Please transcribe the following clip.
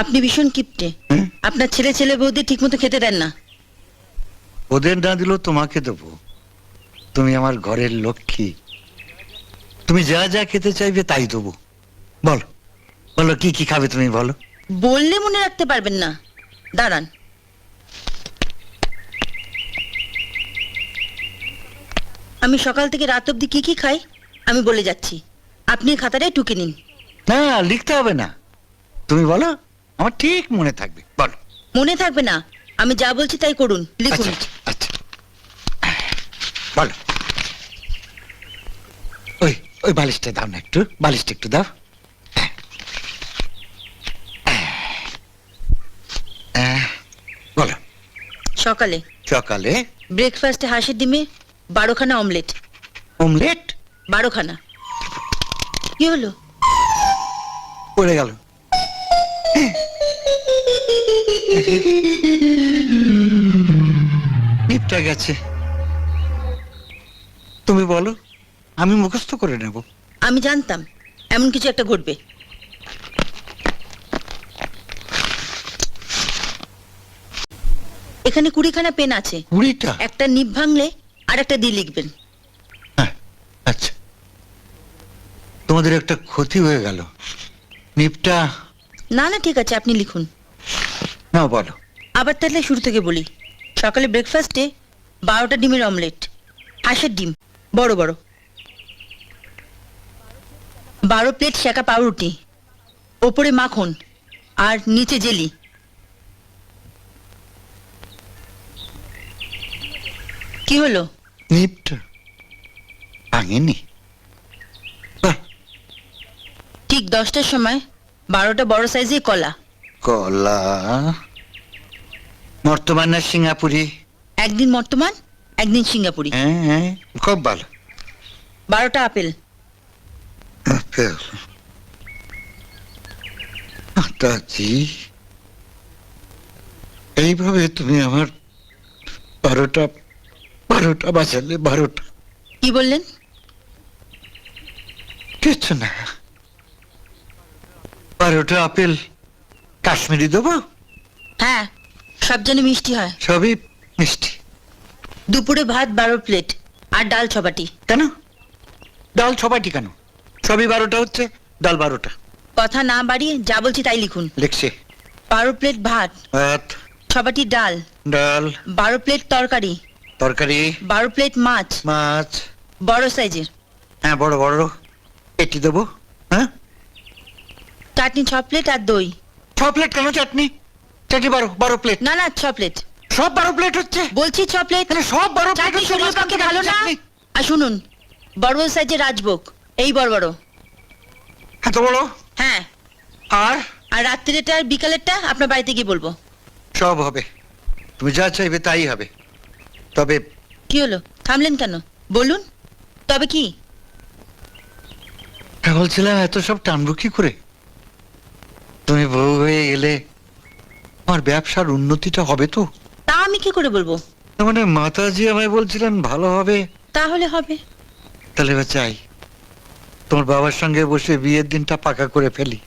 আপনি ভীষণ কিপটে। আপনার ছেলে ছেলে বৌদি ঠিক মতো খেতে দেন না। ওদের না দিলেও তোমাকে দেবো। তুমি আমার ঘরের লক্ষ্মী। তুমি যা যা খেতে চাইবে তাই দেবো। বলো বলো কি কি খাবে তুমি বলো। বললে মনে রাখতে পারবেন না। দাঁড়ান। আমি সকাল থেকে রাত অবধি কি কি খাই আমি বলে যাচ্ছি। আপনি খাতাটাই টুকে নিন। না লিখতে হবে না। তুমি বলো। আমার ঠিক মনে থাকবে। বলো। মনে থাকবে না। আমি যা বলছি তাই করুন। লিখুন। আচ্ছা আচ্ছা, বলো। ওই ওই বালিশটা দাও না একটু। বালিশটা একটু দাও। বলো। সকালে। সকালে। ব্রেকফাস্টে হাঁসের ডিমে বারোখানা অমলেট। অমলেট? বারোখানা। কি হলো? পড়ে গেল। নিপটা গেছে। তুমি বলো আমি মুখস্থ করে নেব। আমি জানতাম এমন কিছু একটা ঘটবে। এখানে কুড়িখানা পেন আছে। কুড়িটা? একটা নিপ ভাঙলে আর একটা দিয়ে লিখবেন। হ্যাঁ, আচ্ছা। তোমাদের একটা ক্ষতি হয়ে গেল। নিপটা না না ঠিক আছে আপনি লিখুন। না বলো। আবার তাহলে শুরু থেকে বলি। সকালে ব্রেকফাস্টে বারোটা ডিমের অমলেট হাঁসের ডিম বড় বড়। বারো প্লেট শেখা পাউরুটি ওপরে মাখন আর নিচে জেলি। কি হলো? নিপটা ভাঙেনি। ঠিক দশটার সময় বারোটা বড় সাইজের কলা। কলা। বর্তমান না সিঙ্গাপুরি? একদিন বর্তমান একদিন সিঙ্গাপুরি। হ্যাঁ হ্যাঁ খুব ভালো। বারোটা আপেল। আপেল? এইভাবে তুমি আমার বারোটা বারোটা বাজালে বারোটা। কি বললেন? কিছু না। বারোটা আপেল কাশ্মীরি দেবো? হ্যাঁ। সব যেন মিষ্টি হয়। সবই মিষ্টি। দুপুরে ভাত বারো প্লেট আর ডাল ছবাটি। কেন? ডাল ছবাটি কেন? সবই বারোটা হচ্ছে ডাল বারোটা। কথা না বাড়িয়ে যা বলছি তাই লিখুন। লিখছি। বারো প্লেট ভাত ভাত ছবাটি ডাল ডাল। বারো প্লেট তরকারি তরকারি বারো প্লেট মাছ মাছ। বড় সাইজের। হ্যাঁ বড় বড়। এটি দেবো হ্যাঁ? চাটনি ছ প্লেট আর দই। ছ প্লেট কেন চাটনি? চাটনি বারো বারো প্লেট না না ছ প্লেট সব বারো প্লেট হচ্ছে? বলছি ছ প্লেট তাহলে সব বারো প্লেট চাটনি হচ্ছে শরীরের পক্ষে ভালো না? চাটনি। আর শুনুন বড় বড় সাইজের রাজভোগ এই বড় বড়। এত বড় হ্যাঁ। আর? আর রাত্রিটা আর বিকালেরটা আপনার বাড়িতে গিয়ে বলব। সব হবে। তুমি যা চাইবে তাই হবে। তবে কি হলো? থামলেন কেন? বলুন। তবে কি? হ্যাঁ, বলছিলাম এত সব টানবো কি করে? তুমি বউ হয়ে এলে আমার ব্যবসার উন্নতিটা হবে তো? তা আমি কি করে বলব? তার মানে মাতাজি আমায় বলছিলেন ভালো হবে? তাহলে হবে। তাহলে এবার চাই তোমার বাবার সঙ্গে বসে বিয়ের দিনটা পাকা করে ফেলি।